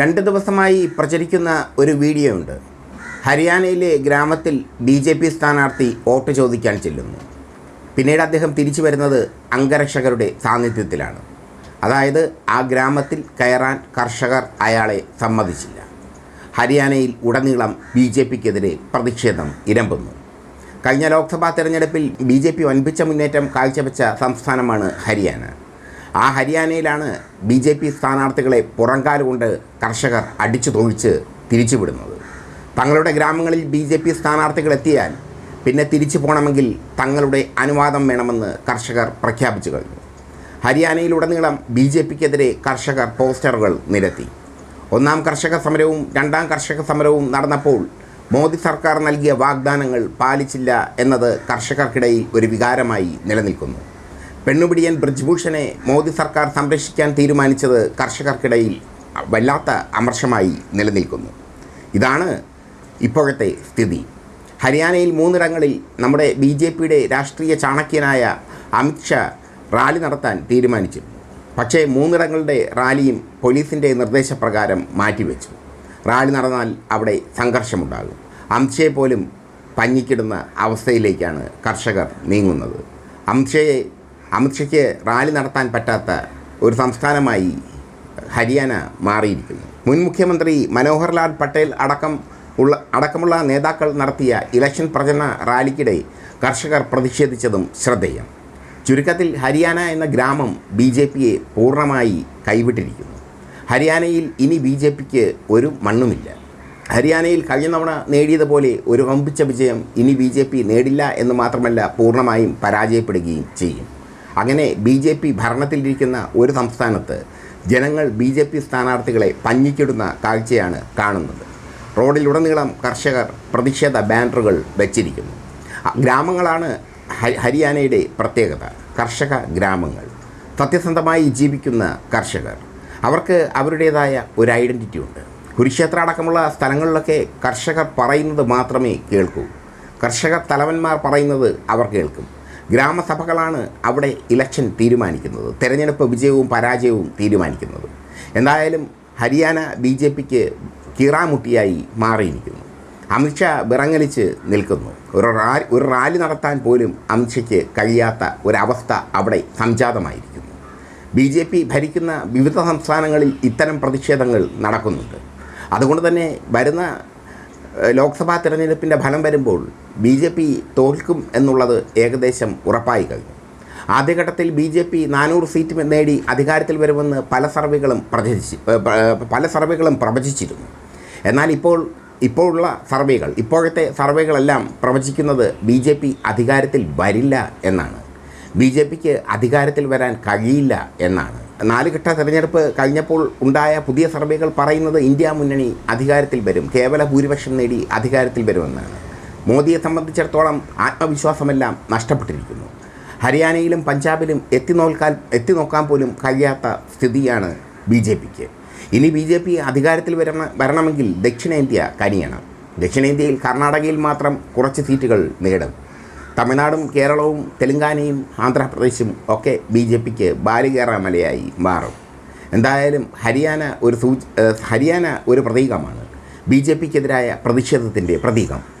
രണ്ട് ദിവസമായി പ്രചരിക്കുന്ന ഒരു വീഡിയോ ഉണ്ട് ഹരിയാനയിലെ ഗ്രാമത്തിൽ ബി ജെ പി സ്ഥാനാർത്ഥി വോട്ട് ചോദിക്കാൻ ചെല്ലുന്നു. പിന്നീട് അദ്ദേഹം തിരിച്ചു വരുന്നത് അംഗരക്ഷകരുടെ സാന്നിധ്യത്തിലാണ്. അതായത് ആ ഗ്രാമത്തിൽ കയറാൻ കർഷകർ അയാളെ സമ്മതിച്ചില്ല. ഹരിയാനയിൽ ഉടനീളം ബി ജെ പിക്കെതിരെ പ്രതിഷേധം ഇരമ്പുന്നു. കഴിഞ്ഞ ലോക്സഭാ തെരഞ്ഞെടുപ്പിൽ ബി ജെ പി വൻപിച്ച മുന്നേറ്റം കാഴ്ചവെച്ച സംസ്ഥാനമാണ് ഹരിയാന. ആ ഹരിയാനയിലാണ് ബി ജെ പി സ്ഥാനാർത്ഥികളെ പുറങ്കാലുകൊണ്ട് കർഷകർ അടിച്ചു തൊഴിച്ച് തിരിച്ചുവിടുന്നത്. തങ്ങളുടെ ഗ്രാമങ്ങളിൽ ബി ജെ പി സ്ഥാനാർത്ഥികൾ എത്തിയാൽ പിന്നെ തിരിച്ചു പോകണമെങ്കിൽ തങ്ങളുടെ അനുവാദം വേണമെന്ന് കർഷകർ പ്രഖ്യാപിച്ചു കഴിഞ്ഞു. ഹരിയാനയിലുടനീളം ബി ജെ പിക്കെതിരെ കർഷകർ പോസ്റ്ററുകൾ നിരത്തി. ഒന്നാം കർഷക സമരവും രണ്ടാം കർഷക സമരവും നടന്നപ്പോൾ മോദി സർക്കാർ നൽകിയ വാഗ്ദാനങ്ങൾ പാലിച്ചില്ല എന്നത് കർഷകർക്കിടയിൽ ഒരു വികാരമായി നിലനിൽക്കുന്നു. പെണ്ണുപിടിയൻ ബ്രിജ്ഭൂഷനെ മോദി സർക്കാർ സംരക്ഷിക്കാൻ തീരുമാനിച്ചത് കർഷകർക്കിടയിൽ വല്ലാത്ത അമർഷമായി നിലനിൽക്കുന്നു. ഇതാണ് ഇപ്പോഴത്തെ സ്ഥിതി. ഹരിയാനയിൽ മൂന്നിടങ്ങളിൽ നമ്മുടെ ബി ജെ പിയുടെ രാഷ്ട്രീയ ചാണക്യനായ അമിത്ഷാ റാലി നടത്താൻ തീരുമാനിച്ചു പക്ഷേ മൂന്നിടങ്ങളുടെ റാലിയും പോലീസിന്റെ നിർദ്ദേശപ്രകാരം മാറ്റിവെച്ചു. റാലി നടന്നാൽ അവിടെ സംഘർഷമുണ്ടാകും. അമിത്ഷയെ പോലും പഞ്ഞിക്കിടുന്ന അവസ്ഥയിലേക്കാണ് കർഷകർ നീങ്ങുന്നത്. അംശയെ അമിത്ഷയ്ക്ക് റാലി നടത്താൻ പറ്റാത്ത ഒരു സംസ്ഥാനമായി ഹരിയാന മാറിയിരിക്കുന്നു. മുൻ മുഖ്യമന്ത്രി മനോഹർലാൽ പട്ടേൽ അടക്കം ഉള്ള അടക്കമുള്ള നേതാക്കൾ നടത്തിയ ഇലക്ഷൻ പ്രചരണ റാലിക്കിടെ കർഷകർ പ്രതിഷേധിച്ചതും ശ്രദ്ധേയം. ചുരുക്കത്തിൽ ഹരിയാന എന്ന ഗ്രാമം ബി ജെ പിയെ പൂർണമായി കൈവിട്ടിരിക്കുന്നു. ഹരിയാനയിൽ ഇനി ബി ജെ പിക്ക് ഒരു മണ്ണുമില്ല. ഹരിയാനയിൽ കഴിഞ്ഞ തവണ നേടിയതുപോലെ ഒരു വമ്പിച്ച വിജയം ഇനി ബി ജെ പി നേടില്ല എന്ന് മാത്രമല്ല പൂർണമായും പരാജയപ്പെടുകയും ചെയ്യും. അങ്ങനെ ബി ജെ പി ഭരണത്തിലിരിക്കുന്ന ഒരു സംസ്ഥാനത്ത് ജനങ്ങൾ ബി ജെ പി സ്ഥാനാർത്ഥികളെ പഞ്ഞിക്കിടുന്ന കാഴ്ചയാണ് കാണുന്നത്. റോഡിലുടനീളം കർഷകർ പ്രതിഷേധ ബാനറുകൾ വെച്ചിരിക്കുന്നു. ഗ്രാമങ്ങളാണ് ഹരിയാനയുടെ പ്രത്യേകത. കർഷക ഗ്രാമങ്ങൾ. സത്യസന്ധമായി ജീവിക്കുന്ന കർഷകർ. അവർക്ക് അവരുടേതായ ഒരു ഐഡന്റിറ്റി ഉണ്ട്. കുരുക്ഷേത്ര അടക്കമുള്ള സ്ഥലങ്ങളിലൊക്കെ കർഷകർ പറയുന്നത് മാത്രമേ കേൾക്കൂ. കർഷക തലവന്മാർ പറയുന്നത് അവർ കേൾക്കും. ഗ്രാമസഭകളാണ് അവിടെ ഇലക്ഷൻ തീരുമാനിക്കുന്നത്. തെരഞ്ഞെടുപ്പ് വിജയവും പരാജയവും തീരുമാനിക്കുന്നത്. എന്തായാലും ഹരിയാന ബി ജെ പിക്ക് കീറാമുട്ടിയായി മാറിയിരിക്കുന്നു. അമിത്ഷാ വിറങ്ങലിച്ച് നിൽക്കുന്നു. ഒരു റാ ഒരു റാലി നടത്താൻ പോലും അമിത്ഷയ്ക്ക് കഴിയാത്ത ഒരവസ്ഥ അവിടെ സംജാതമായിരിക്കുന്നു. ബി ജെ പി ഭരിക്കുന്ന വിവിധ സംസ്ഥാനങ്ങളിൽ ഇത്തരം പ്രതിഷേധങ്ങൾ നടക്കുന്നുണ്ട്. അതുകൊണ്ട് തന്നെ വരുന്ന ലോക്സഭാ തിരഞ്ഞെടുപ്പിന്റെ ഫലം വരുമ്പോൾ ബി ജെ പി തോൽക്കും എന്നുള്ളത് ഏകദേശം ഉറപ്പായി കഴിഞ്ഞു. ആദ്യഘട്ടത്തിൽ ബി ജെ പി നാനൂറ് സീറ്റ് നേടി അധികാരത്തിൽ വരുമെന്ന് പല സർവേകളും പ്രചരിച്ച് പല സർവേകളും പ്രവചിച്ചിരുന്നു. എന്നാൽ ഇപ്പോൾ ഇപ്പോഴുള്ള സർവേകൾ ഇപ്പോഴത്തെ സർവേകളെല്ലാം പ്രവചിക്കുന്നത് ബി ജെ പി അധികാരത്തിൽ വരില്ല എന്നാണ്. ബി ജെ പിക്ക് അധികാരത്തിൽ വരാൻ കഴിയില്ല എന്നാണ്. നാല് ഘട്ട തെരഞ്ഞെടുപ്പ് കഴിഞ്ഞപ്പോൾ ഉണ്ടായ പുതിയ സർവേകൾ പറയുന്നത് ഇന്ത്യ മുന്നണി അധികാരത്തിൽ വരും കേവല ഭൂരിപക്ഷം നേടി അധികാരത്തിൽ വരുമെന്നാണ്. മോദിയെ സംബന്ധിച്ചിടത്തോളം ആത്മവിശ്വാസമെല്ലാം നഷ്ടപ്പെട്ടിരിക്കുന്നു. ഹരിയാനയിലും പഞ്ചാബിലും എത്തി നോക്കാൻ എത്തി നോക്കാൻ പോലും കഴിയാത്ത സ്ഥിതിയാണ് ബി ജെ പിക്ക്. ഇനി ബി ജെ പി അധികാരത്തിൽ വരണ വരണമെങ്കിൽ ദക്ഷിണേന്ത്യ കനിയണം. ദക്ഷിണേന്ത്യയിൽ കർണാടകയിൽ മാത്രം കുറച്ച് സീറ്റുകൾ നേടും. തമിഴ്നാടും കേരളവും തെലുങ്കാനയും ആന്ധ്രാപ്രദേശും ഒക്കെ ബി ജെ പിക്ക് ബാലികേറാമലയായി മാറും. എന്തായാലും ഹരിയാന ഒരു സൂച ഹരിയാന ഒരു പ്രതീകമാണ്. ബി ജെ പിക്കെതിരായ പ്രതിഷേധത്തിന്റെ പ്രതീകം.